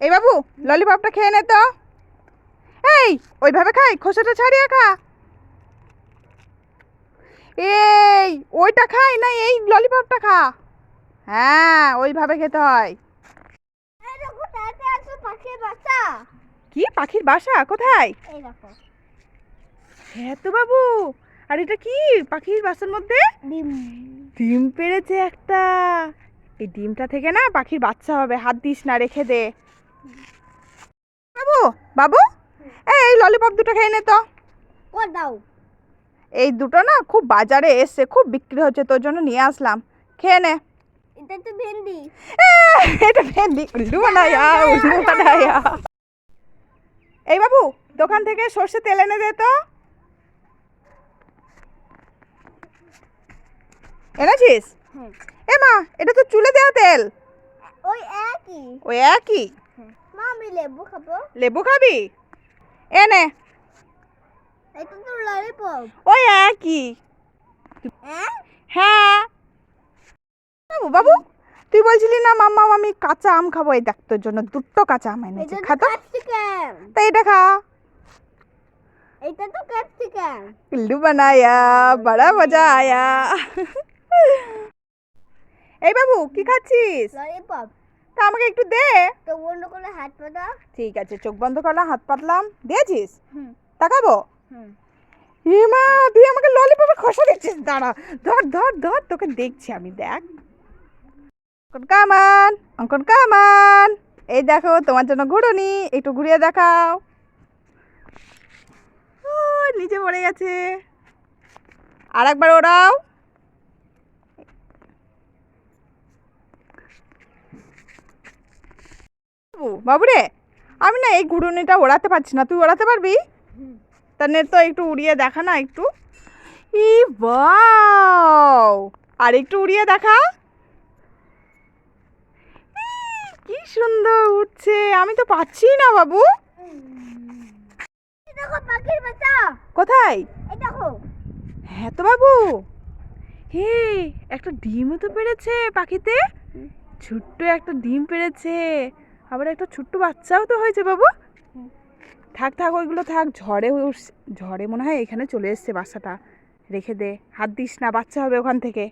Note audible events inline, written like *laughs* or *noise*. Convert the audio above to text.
এই বাবু ললিপপটা খেয়ে নে তো। এই ওইভাবে খাই খোসাটা ছাড়িয়ে খা। এই ওইটা খাই না এই ললিপপটা খা। হ্যাঁ ওইভাবে খেতে হয়। কি পাখির বাসা? কোথায়? হ্যাঁ তো বাবু আর এটা কি পাখির বাসার মধ্যে? ডিম। ডিম পেড়েছে একটা। এই ডিমটা থেকে না পাখির বাচ্চা হবে হাত দিস না রেখে দে। বাবু বাবু? এই ললিপপ দুটো খেয়ে নে তো। দাও। এই দুটো না খুব বাজারে এসছে খুব বিক্রি হচ্ছে তোর জন্য নিয়ে আসলাম। খেয়ে নে। এটা তো ভেন্ডি। এটা ভেন্ডি। উল্লু বানায়া উল্লু বানায়া এই বাবু দোকান থেকে সর্ষে তেল এনে দে তো। এনেছিস? হ্যাঁ। এ মা এটা তো চুলে দেওয়া তেল। ওই একই। ওই একই। লেবু খাব। লেবু খাবি? এনে এটা তো ললিপপ হ্যাঁ? হ্যাঁ? বাবু বাবু তুই বলছিলি না মাম্মা আমি কাঁচা আম খাব। এই দেখ তোর জন্য দুটো কাঁচা আম এনেছি। খা তো। এটা খা। এটা তো ক্যাপসিকাম বানায়া বড় মজা আয়া *laughs* এই বাবু কি খাচ্ছিস? ললিপপ তা আমাকে একটু দে। তো বন্ধ করে হাত পাতা? ঠিক আছে চোখ বন্ধ করলাম হাত পাতলাম। দিয়েছিস? হুম। তাকাবো? হুম। হিমা তুই আমাকে ললিপপের খসা দিচ্ছিস দাঁড়া। ধর ধর ধর তোকে দেখছি আমি দেখ। অঙ্কন কামান অঙ্কন কামান। এই দেখো তোমার জন্য ঘুরুনি একটু ঘুরিয়ে দেখাও। ও, নিচে পড়ে গেছে। আর একবার ওরাও বাবু বাবুরে আমি না এই ঘুরুনিটা ওড়াতে পারছি না তুই ওড়াতে পারবি। তা নে তো একটু উড়িয়ে দেখা না একটু। ই বাও আর একটু উড়িয়ে দেখা। কি সুন্দর উঠছে আমি তো পাচ্ছি না বাবু। দেখো পাখির বাচ্চা। কোথায়? দেখো। হ্যাঁ তো বাবু। হে একটা ডিমও তো পেড়েছে পাখিতে। ছোট্ট একটা ডিম পেড়েছে আবার একটা ছোট্ট বাচ্চাও তো হয়েছে বাবু। থাক থাক, ওইগুলো থাক, ঝড়ে ঝড়ে মনে হয় এখানে চলে এসছে বাচ্চাটা। রেখে দে, হাত দিস না, বাচ্চা হবে ওখান থেকে।